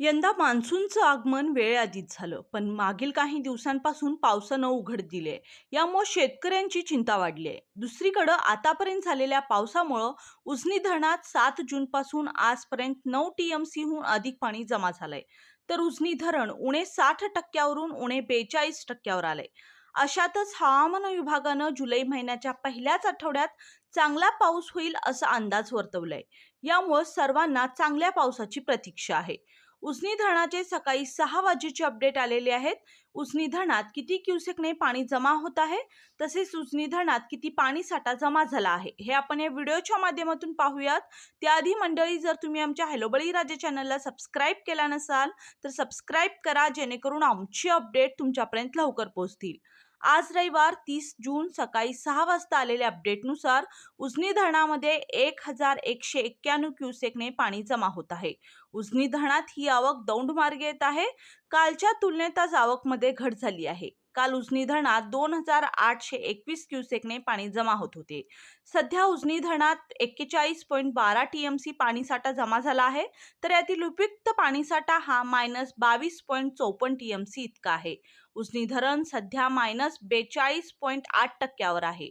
यंदा मान्सूनचं आगमन वेळेआधीच झालं पण मागील काही दिवसांपासून पावसानं उघड दिले. यामुळे शेतकऱ्यांची चिंता वाढली आहे दुसरीकडं आतापर्यंत झालेल्या पावसामुळं उजनी धरणात सात जूनपासून आजपर्यंत नऊ टी एम सीहून अधिक पाणी जमा झालंय. तर उजनी धरण उणे साठ टक्क्यावरून उणे बेचाळीस टक्क्यावर आलंय. अशातच हवामान विभागानं जुलै महिन्याच्या पहिल्याच आठवड्यात चांगला पाऊस होईल असा अंदाज वर्तवलाय. यामुळे सर्वांना चांगल्या पावसाची प्रतीक्षा आहे. उसनी धरणाचे सकाळी सहा वाजेचे अपडेट आलेले आहेत. उसनी धरणात किती क्युसेकने पाणी जमा होत आहे? तसेच उजनी धरणात किती पाणी साठा जमा झाला आहे? हे आपण या व्हिडिओच्या माध्यमातून पाहूयात. त्याआधी मंडळी जर तुम्ही आमच्या हॅलोबळी राजा चॅनलला सबस्क्राईब केला नसाल तर सबस्क्राईब करा जेणेकरून आमची अपडेट तुमच्यापर्यंत लवकर पोहोचतील. आज रविवार तीस जून सकाळी सहा वाजता आलेल्या अपडेटनुसार उजनी धरणामध्ये एक हजार एकशे एक्क्याण्णव क्युसेकने पाणी जमा होत आहे. उजनी धरणात ही आवक दौंड मार्गे येत आहे. कालच्या तुलनेत आज आवकमध्ये घट झाली आहे. काल उजनी धरणात दोन हजार आठशे एकवीस क्युसेकने पाणी जमा होत होते. सध्या उजनी धरणात एक्केचाळीस पॉईंट बारा टी एम सी पाणीसाठा जमा झाला आहे. तर यातील उपयुक्त पाणीसाठा हा मायनस बावीस पॉईंट चौपन्न टी एम सी इतका आहे. उजनी धरण सध्या मायनस बेचाळीस पॉईंट आठ टक्क्यावर आहे.